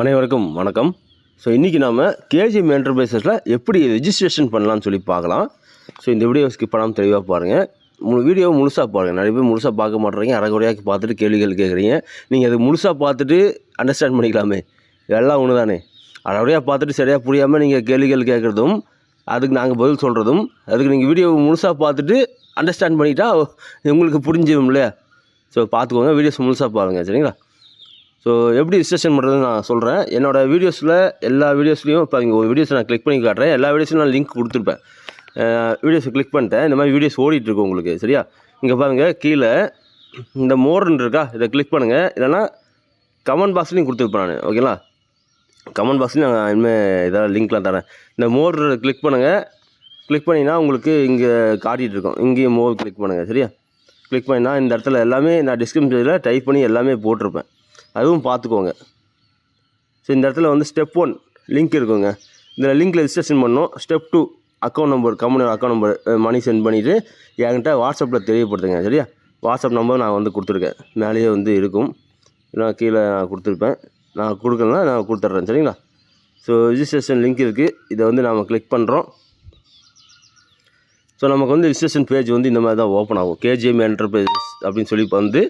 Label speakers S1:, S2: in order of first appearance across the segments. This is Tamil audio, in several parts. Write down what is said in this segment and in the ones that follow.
S1: அனைவருக்கும் வணக்கம். ஸோ இன்றைக்கி நாம் கேஜிஎம் என்டர்பிரைசஸில் எப்படி ரெஜிஸ்ட்ரேஷன் பண்ணலாம்னு சொல்லி பார்க்கலாம். ஸோ இந்த வீடியோ ஸ்கிப் பண்ணாமல் தெளிவாக பாருங்கள் முழு வீடியோ முழுசாக பாருங்கள் நிறைய பேர் முழுசாக பார்க்க மாட்டேறீங்க. அரைகுறையாக பார்த்துட்டு கேள்விகள் கேட்குறீங்க. நீங்கள் அது முழுசாக பார்த்துட்டு அண்டர்ஸ்டாண்ட் பண்ணிக்கலாமே. எல்லாம் ஒன்று தானே அரைகுறையாக பார்த்துட்டு சரியாக புரியாமல் நீங்கள் கேள்விகள் கேட்குறதும் அதுக்கு நாங்கள் பதில் சொல்கிறதும் அதுக்கு நீங்கள் வீடியோ முழுசாக பார்த்துட்டு அண்டர்ஸ்டாண்ட் பண்ணிட்டா உங்களுக்கு புரிஞ்சிடும் இல்லையா ஸோ பார்த்துக்கோங்க. வீடியோஸ் முழுசாக பாருங்கள் சரிங்களா? ஸோ எப்படி ரிஜிஸ்ட்ரேஷன் பண்ணுறதுன்னு நான் சொல்கிறேன் என்னோடய வீடியோஸில் எல்லா வீடியோஸ்லையும் இப்போ இங்கே ஒரு வீடியோஸ் நான் கிளிக் பண்ணி காட்டுறேன். எல்லா வீடியோஸும் நான் லிங்க் கொடுத்துருப்பேன். வீடியோஸை கிளிக் பண்ணிட்டேன். இந்த மாதிரி வீடியோஸ் ஓடிட்டுருக்கு உங்களுக்கு சரியா? இங்கே பாருங்கள் கீழே இந்த மோர்னு இருக்கா? இதை கிளிக் பண்ணுங்கள் இல்லைன்னா கமெண்ட் பாக்ஸ்லையும் கொடுத்துருப்பேன் நான் ஓகேங்களா கமெண்ட் பாக்ஸ்லையும் நான் இனிமேல் இதெல்லாம் லிங்க்லாம் தரேன். இந்த மோர் கிளிக் பண்ணுங்கள் கிளிக் பண்ணிங்கன்னா உங்களுக்கு இங்கே காட்டிகிட்டு இருக்கோம். இங்கேயும் மோர் கிளிக் பண்ணுங்கள் சரியா? கிளிக் பண்ணினா இந்த இடத்துல எல்லாமே நான் டிஸ்கிரிப்ஷனில் டைப் பண்ணி எல்லாமே போட்டிருப்பேன். அதுவும் பார்த்துக்கோங்க. ஸோ இந்த இடத்துல வந்து ஸ்டெப் ஒன் லிங்க் இருக்குங்க. இதில் லிங்க்கில் ரிஜிஸ்ட்ரேஷன் பண்ணோம் step two account number company account number money sent பண்ணிவிட்டு என்கிட்ட வாட்ஸ்அப்பில் தெரியப்படுத்துங்க சரியா? வாட்ஸ்அப் நம்பர் நான் வந்து கொடுத்துருக்கேன். மேலேயே வந்து இருக்கும். நான் கீழே நான் கொடுத்துருப்பேன். நான் கொடுக்கலனா நான் கொடுத்துட்றேன் சரிங்களா? ஸோ ரிஜிஸ்ட்ரேஷன் லிங்க் இருக்குது இதை வந்து நாம் கிளிக் பண்ணுறோம் ஸோ நமக்கு வந்து ரிஜிஸ்ட்ரேஷன் பேஜ் வந்து இந்த மாதிரி தான் ஓப்பன் ஆகும். கேஜிஎம் என்டர்பிரைஸ் அப்படின்னு சொல்லி வந்து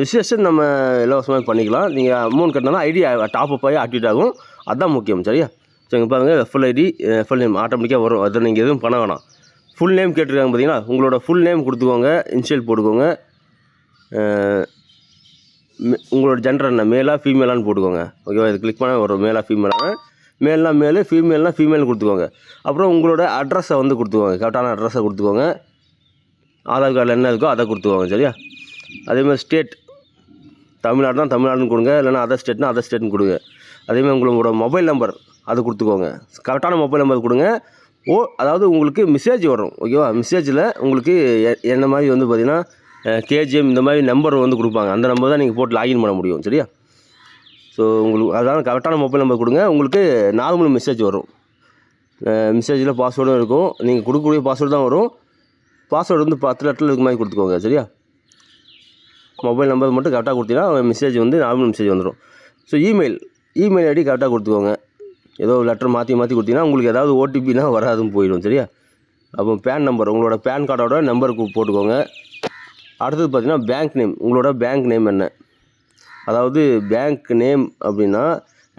S1: ரிஜிஸ்ட்ரேஷன் நம்ம இலவசமாக பண்ணிக்கலாம். நீங்கள் அமௌண்ட் கட்டினா ஐடி டாப்அப் ஆகி ஆக்டிவேட் ஆகும். அதுதான் முக்கியம் சரியா? ஸோ இங்கே பாருங்கள் ஃபுல் ஐடி ஃபுல் நேம் ஆட்டோமேட்டிக்காக வரும். அதை நீங்கள் எதுவும் பண்ண வேணாம். ஃபுல் நேம் கேட்டிருக்காங்க பார்த்தீங்கன்னா உங்களோட ஃபுல் நேம் கொடுத்துக்கோங்க. இன்ஷியல் போட்டுக்கோங்க. உங்களோட ஜெண்டர் என்ன? மேலாக ஃபீமேலான்னு போட்டுக்கோங்க. ஓகேவா இது கிளிக் பண்ணால் வரும் மேலாக ஃபீமேலான மேல்னா மேலு ஃபீமேல்னால் ஃபீமேல் கொடுத்துக்கோங்க. அப்புறம் உங்களோட அட்ரஸை வந்து கொடுத்துக்கோங்க. கரெக்டான அட்ரஸை கொடுத்துக்கோங்க. ஆதார் கார்டில் என்ன இருக்கோ அதை கொடுத்துக்கோங்க சரியா? அதேமாதிரி ஸ்டேட் தமிழ்நாடு தான் தமிழ்நாடுன்னு கொடுங்க இல்லைனா அதர் ஸ்டேட்னா அதர் ஸ்டேட்னு கொடுங்க. அதேமாதிரி உங்களோட மொபைல் நம்பர் அது கொடுத்துக்கோங்க. கரெக்டான மொபைல் நம்பர் கொடுங்க. ஓ அதாவது உங்களுக்கு மெசேஜ் வரும் ஓகேவா மெசேஜில் உங்களுக்கு எ- என்ன மாதிரி வந்து பார்த்திங்கன்னா கேஜிஎம் இந்த மாதிரி நம்பர் வந்து கொடுப்பாங்க. அந்த நம்பர் தான் நீங்கள் போட்டு லாகின் பண்ண முடியும் சரியா? ஸோ உங்களுக்கு அதான் கரெக்டான மொபைல் நம்பர் கொடுங்க. உங்களுக்கு நார்மல் மெசேஜ் வரும். மெசேஜில் பாஸ்வேர்டும் இருக்கும். நீங்கள் கொடுக்கக்கூடிய பாஸ்வேர்டு தான் வரும். பாஸ்வேர்டு வந்து பத்து லெட்டரில் இருக்க மாதிரி கொடுத்துக்கோங்க சரியா? மொபைல் நம்பர் மட்டும் கரெக்டாக கொடுத்தீங்கன்னா மெசேஜ் வந்து நார்மல் மெசேஜ் வந்துடும் ஸோ இமெயில் இமெயில் ஐடி கரெக்டாக கொடுத்துக்கோங்க. ஏதோ லெட்டர் மாற்றி மாற்றி கொடுத்தீங்கன்னா உங்களுக்கு ஏதாவது ஓடிபினா வராதுன்னு போயிடும் சரியா? அப்போ பேன் நம்பர் உங்களோட பேன் கார்டோட நம்பருக்கு போட்டுக்கோங்க. அடுத்தது பார்த்தீங்கன்னா பேங்க் நேம் உங்களோட பேங்க் நேம் என்ன? அதாவது பேங்க் நேம் அப்படின்னா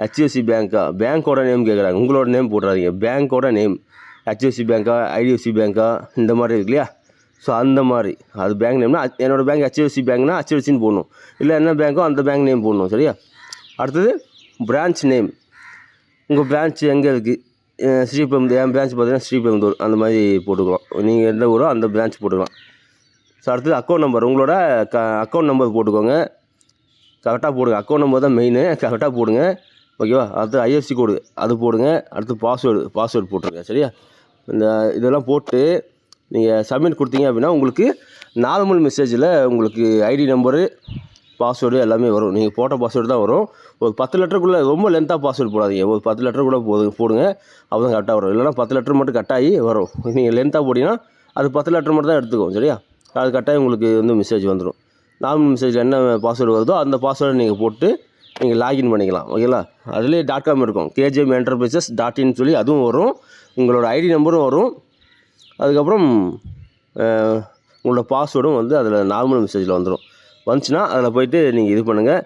S1: ஹெச்டிஎஃப்சி பேங்க்கா பேங்க்கோட நேம் கேட்குறாங்க உங்களோட நேம் போட்டுறாதீங்க. பேங்க்கோட நேம் ஹெச்டிஎஃப்சி பேங்க்கா ஐடிஎஃப்சி பேங்க்கா இந்த மாதிரி இருக்கு இல்லையா? ஸோ அந்த மாதிரி. அது பேங்க் நேம்னா என்னோடய பேங்க் ஹெச்டிஎஃப்சி பேங்க்னா ஹெச்டிஎஃப்சின்னு போடணும். இல்லை என்ன பேங்க்கோ அந்த பேங்க் நேம் போடணும் சரியா? அடுத்தது பிரான்ச் நேம் உங்கள் பிரான்ச் எங்கே இருக்குது ஸ்ரீபெரும் என் பிரான்ச் பார்த்தீங்கன்னா ஸ்ரீபெரும்புதூர். அந்த மாதிரி போட்டுக்கலாம். நீங்கள் எந்த ஊரோ அந்த பிரான்ச் போட்டுக்கலாம். ஸோ அடுத்தது அக்கௌண்ட் நம்பர் உங்களோட க அக்கௌண்ட் நம்பர் போட்டுக்கோங்க. கரெக்டாக போடுங்க. அக்கௌண்ட் நம்பர் தான் மெயின் கரெக்டாக போடுங்க. ஓகேவா அடுத்து ஐஎஃப்சி கோடு அது போடுங்க. அடுத்து பாஸ்வேர்டு பாஸ்வேர்டு போட்டுருங்க சரியா? இந்த இதெல்லாம் போட்டு நீங்கள் சப்மிட் கொடுத்தீங்க அப்படின்னா உங்களுக்கு நார்மல் மெசேஜில் உங்களுக்கு ஐடி நம்பரு பாஸ்வேர்டு எல்லாமே வரும். நீங்கள் போட்ட பாஸ்வேர்டு தான் வரும். ஒரு பத்து லெட்டருக்குள்ளே ரொம்ப லென்த்தாக பாஸ்வேர்டு போடாதீங்க. ஒரு பத்து லெட்டருக்குள்ளே போது போடுங்க. அப்போ தான் கரெக்டாக வரும். இல்லைனா பத்து லெட்டர் மட்டும் கட்டாகி வரும். நீங்கள் லென்த்தாக போட்டிங்கன்னா அது பத்து லெட்டர் மட்டும் தான் எடுத்துக்கும் சரியா? அது கட்டாயம் உங்களுக்கு வந்து மெசேஜ் வந்துடும் நார்மல் மெசேஜில் என்ன பாஸ்வேர்டு வருதோ அந்த பாஸ்வேர்டை நீங்கள் போட்டு நீங்கள் லாகின் பண்ணிக்கலாம். ஓகேங்களா அதுலேயே டாட் காம் இருக்கும். கேஜிஎம் என்டர்பிரைசஸ் டாட் இன் சொல்லி அதுவும் வரும். உங்களோட ஐடி நம்பரும் வரும். அதுக்கப்புறம் உங்களோட பாஸ்வேர்டும் வந்து அதில் நார்மல் மெசேஜில் வந்துடும் வந்துச்சுன்னா அதில் போயிட்டு நீங்கள் இது பண்ணுங்கள்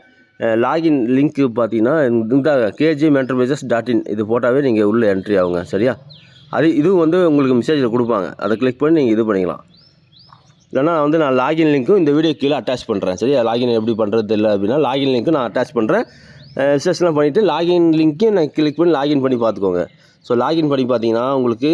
S1: லாகின் லிங்க்கு பார்த்தீங்கன்னா இந்த கேஜிஎம் என்டர்பிரைசஸ் டாட் இன் இது போட்டாவே நீங்கள் உள்ளே என்ட்ரி ஆகுங்க சரியா? அது இதுவும் வந்து உங்களுக்கு மெசேஜில் கொடுப்பாங்க. அதை கிளிக் பண்ணி நீங்கள் இது பண்ணிக்கலாம். இல்லைனா வந்து நான் லாகின் லிங்க்கும் இந்த வீடியோ கீழே அட்டாச் பண்ணுறேன் சரியா? லாகின் எப்படி பண்ணுறது இல்லை அப்படின்னா லாகின் லிங்க்கும் நான் அட்டாச் பண்ணுறேன் ரிசர்ச்லாம் பண்ணிவிட்டு லாகின் லிங்க்கையும் நான் கிளிக் பண்ணி லாகின் பண்ணி பார்த்துக்கோங்க. ஸோ லாகின் பண்ணி பார்த்தீங்கன்னா உங்களுக்கு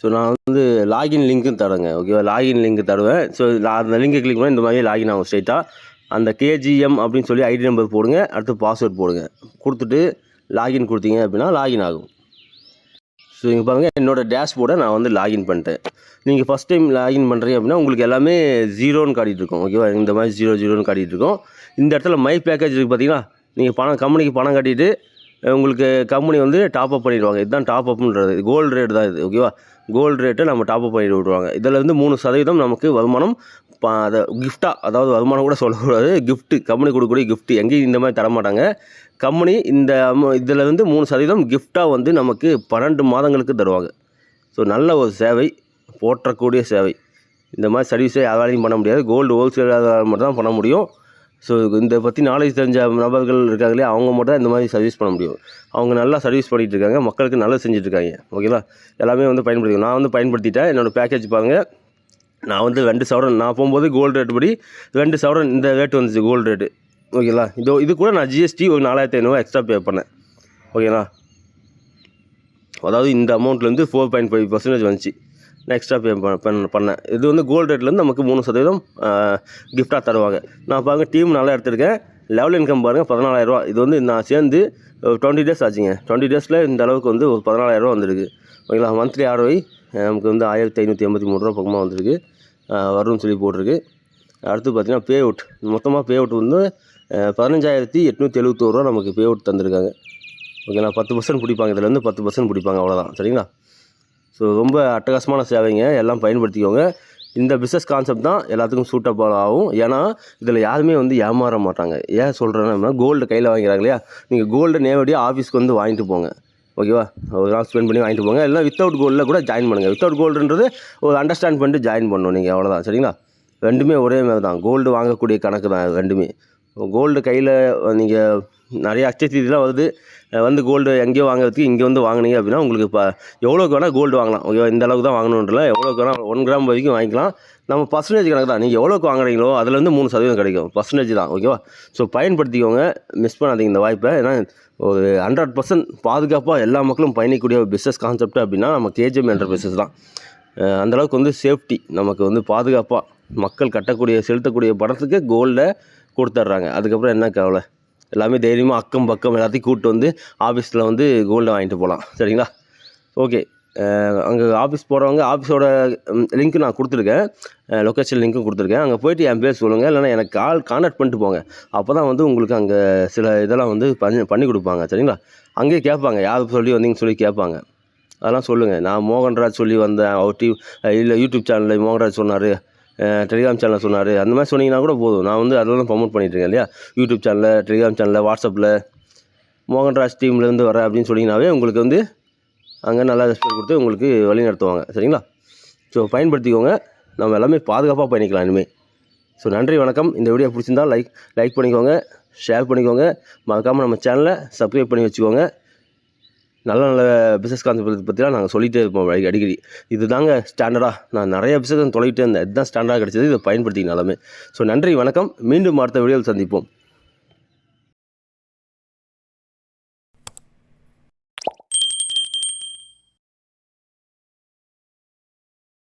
S1: ஸோ நான் வந்து லாகின் லிங்க்கும் தரேங்க ஓகேவா லாகின் லிங்க் தருவேன். ஸோ அந்த லிங்கை கிளிக் பண்ணி இந்த மாதிரி லாகின் ஆகும் ஸ்ட்ரைட்டாக அந்த கேஜிஎம் அப்படின்னு சொல்லி ஐடி நம்பர் போடுங்க அடுத்து பாஸ்வேர்ட் போடுங்க. கொடுத்துட்டு லாகின் கொடுத்தீங்க அப்படின்னா லாகின் ஆகும். ஸோ இங்கே பாருங்கள் என்னோடய டேஷ்போர்டை நான் வந்து லாகின் பண்ணிட்டேன். நீங்கள் ஃபஸ்ட் டைம் லாகின் பண்ணுறீங்க அப்படின்னா உங்களுக்கு எல்லாமே ஜீரோன்னு காட்டிகிட்டு இருக்கும் ஓகேவா இந்த மாதிரி ஜீரோ ஜீரோன்னு காட்டிகிட்டு இருக்கும். இந்த இடத்துல மை பேக்கேஜ் இருக்குது பார்த்தீங்களா நீங்கள் பணம் கம்பெனிக்கு பணம் கட்டிட்டு உங்களுக்கு கம்பெனி வந்து டாப் அப் பண்ணிடுவாங்க. இதுதான் டாப்அப்புன்றது கோல்டு ரேட் தான் இது ஓகேவா கோல்டு ரேட்டை நம்ம டாப்அப் பண்ணிட்டு விட்ருவாங்க இதில் இருந்து மூணு சதவீதம் நமக்கு வருமானம் அதை கிஃப்ட்டாக அதாவது வருமானம் கூட சொல்லக்கூடாது. கிஃப்ட்டு கம்பெனி கொடுக்கக்கூடிய கிஃப்ட்டு எங்கேயும் இந்த மாதிரி தர மாட்டாங்க கம்பெனி இந்த இதிலேருந்து மூணு சதவீதம் கிஃப்டாக வந்து நமக்கு பன்னெண்டு மாதங்களுக்கு தருவாங்க. ஸோ நல்ல ஒரு சேவை போற்றக்கூடிய சேவை. இந்த மாதிரி சர்வீஸை யாராலையும் பண்ண முடியாது. கோல்டு ஹோல்சேல் மட்டும் தான் பண்ண முடியும். ஸோ இந்த பற்றி நாலேஜ் தெரிஞ்ச நபர்கள் இருக்காங்களே அவங்க மட்டும் தான் இந்த மாதிரி சர்வீஸ் பண்ண முடியும். அவங்க நல்லா சர்வீஸ் பண்ணிகிட்டு இருக்காங்க மக்களுக்கு நல்லது செஞ்சுட்ருக்காங்க. இருக்காங்க ஓகேங்களா எல்லாமே வந்து பயன்படுத்தி நான் வந்து பயன்படுத்திட்டேன். என்னோடய பேக்கேஜ் பாருங்கள் நான் வந்து ரெண்டு சவரன் நான் போகும்போது கோல்டு ரேட் படி ரெண்டு சவரன் இந்த ரேட் வந்துச்சு கோல்டு ரேட்டு ஓகேங்களா இதோ இது கூட நான் ஜிஎஸ்டி ஒரு நாலாயிரத்தி ஐநூறுவா எக்ஸ்ட்ரா பே பண்ணேன். ஓகேங்களா அதாவது இந்த அமௌண்ட்லேருந்து ஃபோர் பாயிண்ட் ஃபைவ் பர்சன்டேஜ் வந்துச்சு. நான் எக்ஸ்ட்ரா பே பண்ண பண்ணேன். இது வந்து கோல்டு ரேட்லேருந்து நமக்கு மூணு சதவீதம் கிஃப்டாக தருவாங்க. நான் பாருங்கள் டீம் நல்லா எடுத்திருக்கேன். லெவல் இன்கம் பாருங்கள் பதினாலாயிரரூவா இது வந்து நான் சேர்ந்து டுவெண்ட்டி டேஸ் ஆச்சுங்க. டுவெண்ட்டி டேஸில் இந்த அளவுக்கு வந்து ஒரு பதினாலாயிரரூவா வந்திருக்கு. ஓகேங்களா? மந்த்லி ஆர்ஓஐ நமக்கு வந்து ஆயிரத்தி ஐநூற்றி எண்பத்தி மூணு ரூபா பக்கமாக வந்திருக்கு. வரும்னு சொல்லி போட்டிருக்கு. அடுத்து பார்த்தீங்கன்னா பே அவுட் மொத்தமாக பே அவுட் வந்து பதினஞ்சாயிரத்தி எட்நூற்றி எழுபத்தோருவா நமக்கு பே அவுட் தந்திருக்காங்க. ஓகேங்களா? பத்து பர்சன்ட் பிடிப்பாங்க. இதில் வந்து பத்து பர்சன்ட் பிடிப்பாங்க. அவ்வளோதான் சரிங்களா? ஸோ ரொம்ப அட்டகாசமான சேவைங்க. எல்லாம் பயன்படுத்திக்கோங்க. இந்த பிஸ்னஸ் கான்செப்ட் தான் எல்லாத்துக்கும் சூட்டபிள் ஆகும். ஏன்னா இதில் யாருமே வந்து ஏமாற மாட்டாங்க. ஏன் சொல்கிறேன்னா கோல்டு கையில் வாங்கிறாங்க இல்லையா? நீங்கள் கோல்டு நேரடியாக ஆஃபீஸ்க்கு வந்து வாங்கிட்டு போங்க. ஓகேவா ஒரு நாள் ஸ்பெண்ட் பண்ணி வாங்கிட்டு போங்க. இல்லை வித்தவுட் கோல்டில் கூட ஜாயின் பண்ணுங்கள் வித்தவுட் கோல்டுன்றது ஒரு அண்டர்ஸ்டாண்ட் பண்ணிட்டு ஜாயின் பண்ணணும் நீங்கள் அவ்வளோதான் சரிங்களா? ரெண்டுமே ஒரே மாதிரி தான் கோல்டு வாங்கக்கூடிய கணக்கு தான் ரெண்டுமே. கோல்டு கையில் நீங்கள் நிறைய அச்சத்தீதிலாம் வருது. வந்து கோல்டு எங்கேயோ வாங்குறதுக்கு இங்கே வந்து வாங்குனீங்க அப்படின்னா உங்களுக்கு இப்போ எவ்வளோக்கு வேணால் கோல்டு வாங்கலாம். ஓகே இந்த அளவுக்கு தான் வாங்கணுன்றல எவ்வளோக்கு வேணால் ஒன் கிராம் வரைக்கும் வாங்கிக்கலாம். நம்ம பர்சன்டேஜ் கணக்கு தான். நீங்கள் எவ்வளோக்கு வாங்குறீங்களோ அதுலேருந்து மூணு சதவீதம் கிடைக்கும். பர்சன்டேஜ் தான் ஓகேவா ஸோ பயன்படுத்திக்கோங்க. மிஸ் பண்ணாதீங்க இந்த வாய்ப்பை. ஏன்னா ஒரு ஹண்ட்ரட் பர்சன்ட் பாதுகாப்பாக எல்லா மக்களும் பயணிக்கக்கூடிய ஒரு பிஸ்னஸ் கான்செப்ட் அப்படின்னா நம்ம கேஜிஎம் என்ற தான். அந்தளவுக்கு வந்து சேஃப்டி நமக்கு வந்து பாதுகாப்பாக மக்கள் கட்டக்கூடிய செலுத்தக்கூடிய பணத்துக்கு கோல்டை கொடுத்துட்றாங்க அதுக்கப்புறம் என்ன கவலை? எல்லாமே தைரியமாக அக்கம் பக்கம் எல்லாத்தையும் கூப்பிட்டு வந்து ஆஃபீஸில் வந்து கோல்டை வாங்கிட்டு போகலாம் சரிங்களா? ஓகே. அங்கே ஆஃபீஸ் போகிறவங்க ஆஃபீஸோட லிங்க்கு நான் கொடுத்துருக்கேன். லொக்கேஷன் லிங்க்கும் கொடுத்துருக்கேன். அங்கே போயிட்டு என் பேர் சொல்லுங்கள் இல்லைனா எனக்கு கால் கான்டாக்ட் பண்ணிட்டு போங்க. அப்போ தான் வந்து உங்களுக்கு அங்கே சில இதெல்லாம் வந்து பண்ணி பண்ணி கொடுப்பாங்க. சரிங்களா? அங்கேயே கேட்பாங்க. யார் சொல்லி வந்தீங்கன்னு சொல்லி கேட்பாங்க. அதெல்லாம் சொல்லுங்கள் நான் மோகன்ராஜ் சொல்லி வந்தேன். அவர் டிவி இல்லை யூடியூப் சேனலில் மோகன்ராஜ் சொன்னார். டெலிகிராம் சேனலில் சொன்னார். அந்த மாதிரி சொன்னீங்கன்னா கூட போதும். நான் வந்து அதெல்லாம் ப்ரமோட் பண்ணிட்டுருக்கேன் இல்லையா? யூடியூப் சேனலில் டெலிகிராம் சேனலில் வாட்ஸ்அப்பில் மோகன்ராஜ் டீம்லேருந்து வரேன் அப்படின்னு சொன்னீங்கன்னாவே உங்களுக்கு வந்து அங்கே நல்லா ரெஸ்பெக்ட் கொடுத்து உங்களுக்கு வழி நடத்துவாங்க. சரிங்களா? ஸோ பயன்படுத்திக்கோங்க. நம்ம எல்லாமே பாதுகாப்பாக பயணிக்கலாம் இனிமேல் ஸோ நன்றி வணக்கம். இந்த வீடியோ பிடிச்சிருந்தா லைக் லைக் பண்ணிக்கோங்க ஷேர் பண்ணிக்கோங்க. மறக்காமல் நம்ம சேனலை சப்ஸ்கிரைப் பண்ணி வச்சுக்கோங்க. நல்ல நல்ல பிஸ்னஸ் கான்செப்ட் பற்றிலாம் நாங்கள் சொல்லிகிட்டே இருப்போம் அடிக்கடி. இது தாங்க ஸ்டாண்டர்டாக நான் நிறைய பிஸ்னஸ் தொலைகிட்டே இருந்தேன். இதுதான் ஸ்டாண்டர்டாக கிடச்சது. இதை பயன்படுத்திங்க எல்லாமே. ஸோ நன்றி வணக்கம். மீண்டும் அடுத்த வீடியோவில் சந்திப்போம்.